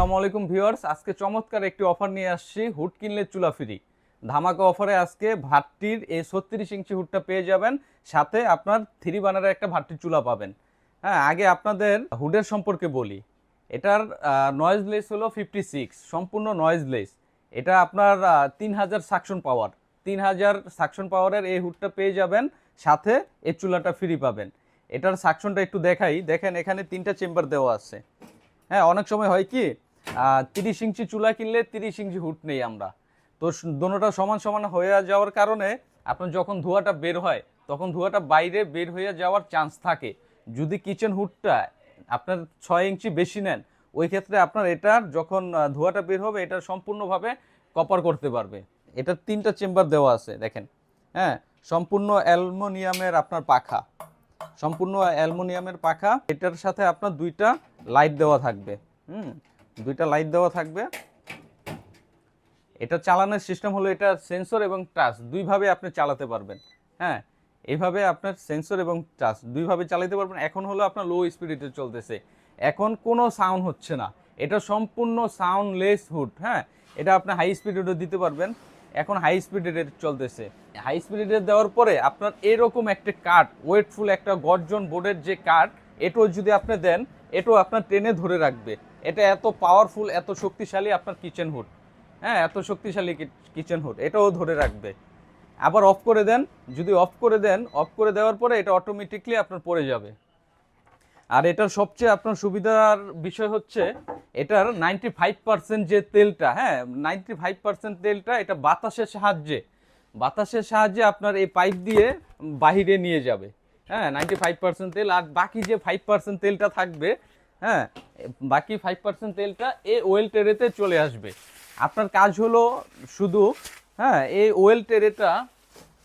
আসসালামু আলাইকুম ভিউয়ার্স। আজকে চমৎকার একটি অফার নিয়ে আসছি, হুড কিনলে চুলা ফ্রি ধামাকা অফারে আজকে ভাট্টির এই ছত্রিশ ইঞ্চি হুডটা পেয়ে যাবেন, সাথে আপনার থ্রি বানারের একটা ভাট্টির চুলা পাবেন। হ্যাঁ আগে আপনাদের হুডের সম্পর্কে বলি। এটার নয়েজ লেস হলো ফিফটি সিক্স সম্পূর্ণ নয়েজ লেস এটা আপনার তিন হাজার সাকশন পাওয়ার তিন হাজার সাকশন পাওয়ারের এই হুডটা পেয়ে যাবেন, সাথে এই চুলাটা ফ্রি পাবেন। এটার সাকশনটা একটু দেখাই। দেখেন, এখানে তিনটা চেম্বার দেওয়া আছে। হ্যাঁ অনেক সময় হয় কি তিরিশ ইঞ্চি চুলা কিনলে তিরিশ ইঞ্চি হুট নেই আমরা। তো দোনোটা সমান সমান হয়ে যাওয়ার কারণে আপনার যখন ধোঁয়াটা বের হয়, তখন ধোঁয়াটা বাইরে বের হয়ে যাওয়ার চান্স থাকে। যদি কিচেন হুডটা আপনার ছয় ইঞ্চি বেশি নেন, ওই ক্ষেত্রে আপনার এটার যখন ধোঁয়াটা বের হবে, এটা সম্পূর্ণভাবে কপার করতে পারবে। এটার তিনটা চেম্বার দেওয়া আছে, দেখেন। হ্যাঁ সম্পূর্ণ অ্যালুমিনিয়ামের আপনার পাখা। সম্পূর্ণ অ্যালুমিনিয়ামের পাখা, এটার সাথে আপনার দুইটা লাইট দেওয়া থাকবে। হুম দুইটা লাইট দেওয়া থাকবে। এটা চালানোর সিস্টেম হলো এটা সেন্সর এবং টাচ দুইভাবে আপনি চালাতে পারবেন। হ্যাঁ এইভাবে আপনার সেন্সর এবং টাচ দুইভাবে চালাতে পারবেন। এখন হলো আপনার লো স্পিডে চলতেছে। এখন কোনো সাউন্ড হচ্ছে না। এটা সম্পূর্ণ সাউন্ডলেস হুড হ্যাঁ এটা আপনি হাই স্পিডেও দিতে পারবেন। এখন হাই স্পিডে চলতেছে। হাই স্পিডে দেওয়ার পরে আপনার এরকম একটা কাঠ ওয়েটফুল একটা গর্জন বোর্ডের যে কাঠ এটাও যদি আপনি দেন, এটাও আপনার ট্রেনে ধরে রাখবে। এটা এত পাওয়ারফুল এত শক্তিশালী আপনার কিচেন হুড হ্যাঁ এত শক্তিশালী কিচেন হুড এটাও ধরে রাখবে। আবার অফ করে দেন, যদি অফ করে দেন অফ করে দেওয়ার পরে এটা অটোমেটিকলি আপনার পড়ে যাবে। আর এটার সবচেয়ে আপনার সুবিধার বিষয় হচ্ছে, এটার নাইনটি ফাইভ পার্সেন্ট যে তেলটা হ্যাঁ নাইনটি ফাইভ পার্সেন্ট তেলটা এটা বাতাসের সাহায্যে। বাতাসের সাহায্যে আপনার এই পাইপ দিয়ে বাহিরে নিয়ে যাবে। হ্যাঁ নাইনটি ফাইভ পার্সেন্ট তেল, আর বাকি যে ফাইভ পার্সেন্ট তেলটা থাকবে হ্যাঁ বাকি ফাইভ পার্সেন্ট তেলটা এই ওয়েল টেরেতে চলে আসবে। আপনার কাজ হলো শুধু হ্যাঁ এই ওয়েল টেরেটা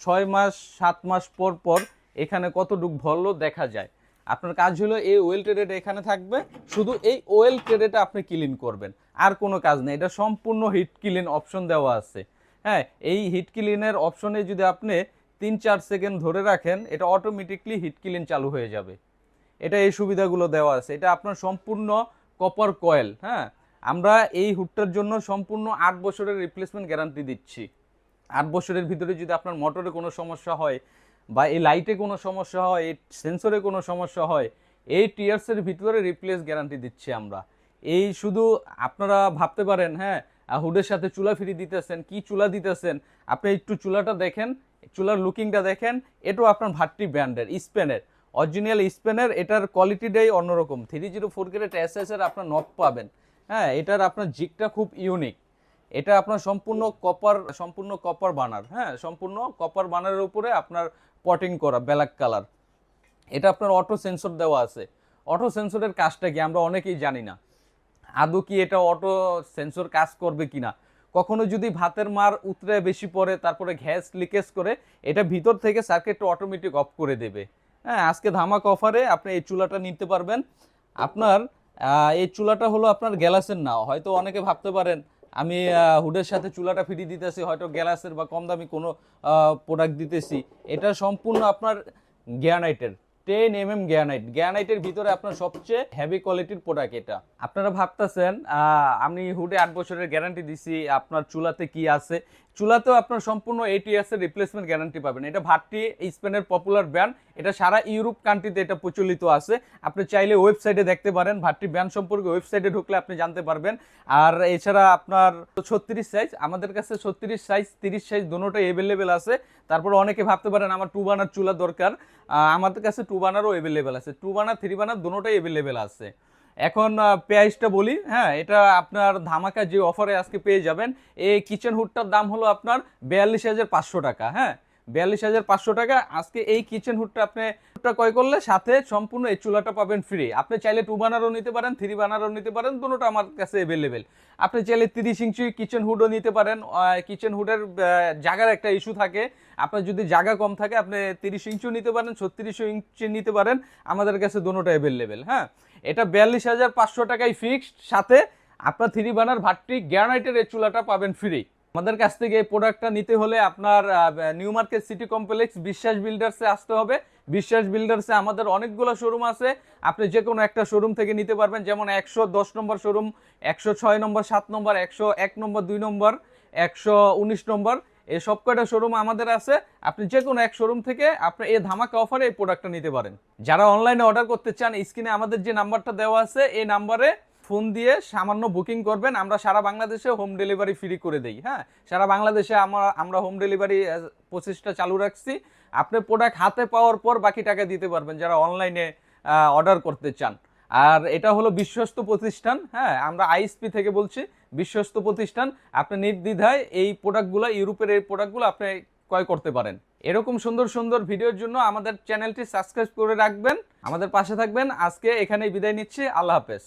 ছয় মাস, সাত মাস পর পর এখানে কতটুক ভরলো দেখা যায়। আপনার কাজ হলো এই ওয়েল টেরেটা এখানে থাকবে, শুধু এই ওয়েল টেরেটা আপনি ক্লিন করবেন। আর কোনো কাজ নেই, এটা সম্পূর্ণ হিট ক্লিন অপশন দেওয়া আছে। হ্যাঁ এই হিট ক্লিনের অপশনে যদি আপনি তিন চার সেকেন্ড ধরে রাখেন, এটা অটোমেটিকলি হিট ক্লিন চালু হয়ে যাবে। এটা এই সুবিধাগুলো দেওয়া আছে। এটা আপনার সম্পূর্ণ কপার কয়েল হ্যাঁ? আমরা এই হুডটার জন্য সম্পূর্ণ আট বছরের রিপ্লেসমেন্ট গ্যারান্টি দিচ্ছি। আট বছরের ভিতরে যদি আপনার মোটরে কোনো সমস্যা হয় বা এই লাইটে কোনো সমস্যা হয়, এই সেন্সরে কোনো সমস্যা হয়, এই টিয়ার্সের ভিতরে রিপ্লেস গ্যারান্টি দিচ্ছি আমরা। এই শুধু আপনারা ভাবতে পারেন হ্যাঁ হুডের সাথে চুলা ফ্রি দিতেছেন, কি চুলা দিতেছেন? আপনি একটু চুলাটা দেখেন, চুলার লুকিংটা দেখেন, এটাও আপনার ভাট্টি ব্র্যান্ডের স্পেনের অরিজিনাল স্পেনের, এটার কোয়ালিটিটাই অন্যরকম। থ্রি জিরো ফোর গ্রেড এর আপনার নব পাবেন। হ্যাঁ এটার আপনার জিকটা খুব ইউনিক এটা আপনার সম্পূর্ণ কপার সম্পূর্ণ কপার বানার। হ্যাঁ সম্পূর্ণ কপার বানারের উপরে আপনার পটিং করা ব্ল্যাক কালার এটা আপনার অটো সেন্সর দেওয়া আছে। অটো সেন্সরের কাজটা কি? আমরা অনেকেই জানি না। আদৌ কি এটা অটো সেন্সর কাজ করবে কিনা? কখনো যদি ভাতের মার উতরে বেশি পড়ে, তারপরে গ্যাস লিকেজ করে, এটা ভিতর থেকে সার্কিটটা অটোমেটিক অফ করে দেবে। হ্যাঁ আজকে ধামাক অফারে আপনি এই চুলাটা নিতে পারবেন। আপনার এই চুলাটা হলো আপনার গ্যালাসের নাও। হয়তো অনেকে ভাবতে পারেন, আমি হুডের সাথে চুলাটা ফিরিয়ে দিতেছি, হয়তো গ্যালাসের বা কম দামি কোনো প্রোডাক্ট দিতেছি। এটা সম্পূর্ণ আপনার গ্যানাইটের টেন এম এম গ্যানাইট গ্যানাইটের ভিতরে আপনার সবচেয়ে হেভি কোয়ালিটির প্রোডাক্ট এটা। আপনারা ভাবতেছেন আমি হুডে আট বছরের গ্যারান্টি দিছি, আপনার চুলাতে কি আছে? চুলাতেও আপনার সম্পূর্ণ এইট ইয়ার্সের রিপ্লেসমেন্ট গ্যারান্টি পাবেন। এটা ভাট্টি, স্পেনের পপুলার ব্র্যান্ড এটা সারা ইউরোপ কান্ট্রিতে এটা প্রচলিত আছে। আপনি চাইলে ওয়েবসাইটে দেখতে পারেন, ভাট্টি ব্র্যান্ড সম্পর্কে ওয়েবসাইটে ঢুকলে আপনি জানতে পারবেন। আর এছাড়া আপনার ছত্রিশ সাইজ আমাদের কাছে ছত্রিশ সাইজ তিরিশ সাইজ দুটোটাই অ্যাভেলেবেল আছে। তারপর অনেকে ভাবতে পারেন আমার টু বানার চুলা দরকার। আমাদের কাছে টু বানারও অ্যাভেলেবেল আছে। টু বানার থ্রি বানার দুটোটাই অ্যাভেলেবেল আছে। এখন প্রাইসটা বলি হ্যাঁ এটা আপনার ধামাকা যে অফারে আজকে পেয়ে যাবেন, এই কিচেন হুডটার দাম হলো আপনার বিয়াল্লিশ হাজার পাঁচশো টাকা হ্যাঁ। বিয়াল্লিশ হাজার পাঁচশো টাকা। আজকে এই কিচেন হুডটা আপনি হুডটা ক্রয় করলে সাথে সম্পূর্ণ এই চুলাটা পাবেন ফ্রি আপনি চাইলে টু বানারও নিতে পারেন থ্রি বানারও নিতে পারেন, দুটোটা আমার কাছে অ্যাভেলেবেল আপনি চাইলে তিরিশ ইঞ্চি কিচেন হুডও নিতে পারেন। কিচেন হুডের জায়গার একটা ইস্যু থাকে। আপনার যদি জায়গা কম থাকে, আপনি তিরিশ ইঞ্চিও নিতে পারেন ছত্রিশ ইঞ্চি নিতে পারেন। আমাদের কাছে দুটোটা অ্যাভেলেবেল হ্যাঁ? এটা বিয়াল্লিশ হাজার পাঁচশো টাকায় ফিক্সড সাথে আপনার থ্রি বানার ভাট্টি গ্যারানাইটের এই চুলাটা পাবেন ফ্রি আমাদের কাছ থেকে এই প্রোডাক্টটা নিতে হলে আপনার নিউ মার্কেট সিটি কমপ্লেক্স বিশ্বাস বিল্ডার্সে আসতে হবে। বিশ্বাস বিল্ডার্সে আমাদের অনেকগুলো শোরুম আছে। আপনি যে কোনো একটা শোরুম থেকে নিতে পারবেন, যেমন একশো দশ নম্বর শোরুম একশো ছয় নম্বর, সাত নম্বর, একশো এক নম্বর, দুই নম্বর, একশো উনিশ নম্বর, এই সব কয়টা শোরুম আমাদের আছে। আপনি যে কোনো এক শোরুম থেকে আপনি এই ধামাকা অফারে এই প্রোডাক্টটা নিতে পারেন। যারা অনলাইনে অর্ডার করতে চান স্ক্রিনে আমাদের যে নাম্বারটা দেওয়া আছে, এই নাম্বারে ফোন দিয়ে সামান্য বুকিং করবেন, আমরা সারা বাংলাদেশে হোম ডেলিভারি ফ্রি করে দেই হ্যাঁ? সারা বাংলাদেশে আমরা আমরা হোম ডেলিভারি প্রসেসটা চালু রাখছি। আপনি প্রোডাক্ট হাতে পাওয়ার পর বাকি টাকা দিতে পারবেন যারা অনলাইনে অর্ডার করতে চান। আর এটা হলো বিশ্বস্ত প্রতিষ্ঠান হ্যাঁ? আমরা আইএসপি থেকে বলছি, বিশ্বস্ত প্রতিষ্ঠান। আপনি নির্দ্বিধায় এই প্রোডাক্টগুলো ইউরোপের এই প্রোডাক্টগুলো আপনি ক্রয় করতে পারেন। এরকম সুন্দর সুন্দর ভিডিওর জন্য আমাদের চ্যানেলটি সাবস্ক্রাইব করে রাখবেন। আমাদের পাশে থাকবেন। আজকে এখানেই বিদায় নিচ্ছি। আল্লাহ হাফেজ।